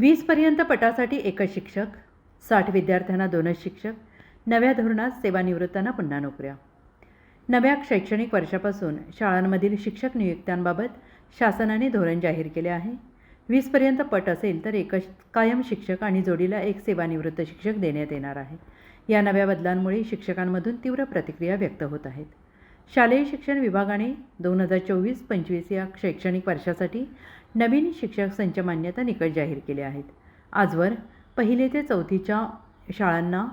वीसपर्यंत पटासाठी एकच शिक्षक साठ विद्यार्थ्यांना दोनच शिक्षक नव्या धोरणात सेवानिवृत्तांना पुन्हा नोकऱ्या. नव्या शैक्षणिक वर्षापासून शाळांमधील शिक्षक नियुक्त्यांबाबत शासनाने धोरण जाहीर केले आहे. वीसपर्यंत पट असेल तर एकच कायम शिक्षक आणि जोडीला एक सेवानिवृत्त शिक्षक देण्यात येणार आहे. या नव्या बदलांमुळे शिक्षकांमधून तीव्र प्रतिक्रिया व्यक्त होत आहेत. शालेय शिक्षण विभागाने दोन हजार चोवीस पंचवीस या शैक्षणिक वर्षासाठी नवीन शिक्षक संच मान्यता निकष जाहीर केले आहेत. आजवर पहिले ते चौथीच्या शाळांना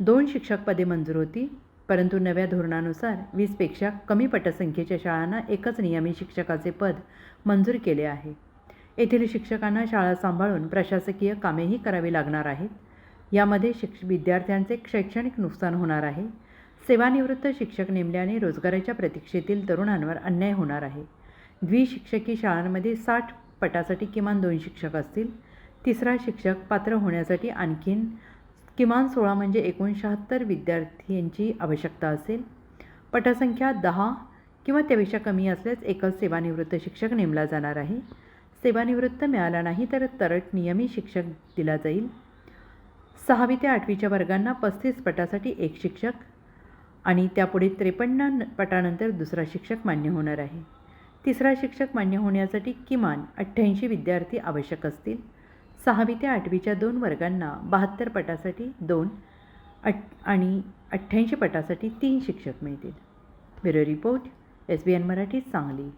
दोन शिक्षक पदे मंजूर होती परंतु नव्या धोरणानुसार वीसपेक्षा कमी पटसंख्येच्या शाळांना एकच नियमित शिक्षकाचे पद मंजूर केले आहे. येथील शिक्षकांना शाळा सांभाळून प्रशासकीय कामेही करावी लागणार आहेत. यामध्ये शिक्ष विद्यार्थ्यांचे शैक्षणिक नुकसान होणार आहे. सेवानिवृत्त शिक्षक नेमल्याने रोजगाराच्या प्रतीक्षेतील तरुणांवर अन्याय होणार आहे. द्विशिक्षकी शाळांमध्ये साठ पटासाठी किमान दोन शिक्षक असतील. तिसरा शिक्षक पात्र होण्यासाठी आणखीन किमान सोळा म्हणजे एकूण शहात्तर विद्यार्थ्यांची आवश्यकता असेल. पटसंख्या दहा किंवा त्यापेक्षा कमी असल्यास एकच सेवानिवृत्त शिक्षक नेमला जाणार आहे. सेवानिवृत्त मिळाला नाही तर तरट नियमित शिक्षक दिला जाईल. सहावी ते आठवीच्या वर्गांना पस्तीस पटासाठी एक शिक्षक आणि त्यापुढे त्रेपन्न पटानंतर दुसरा शिक्षक मान्य होणार आहे. तिसरा शिक्षक मान्य होण्यासाठी किमान अठ्ठ्याऐंशी विद्यार्थी आवश्यक असतील. सहावी ते आठवीच्या दोन वर्गांना बहात्तर पटासाठी दोन अठ आणि अठ्ठ्याऐंशी पटासाठी तीन शिक्षक मिळतील. Bureau report S B N Marathi Sangli.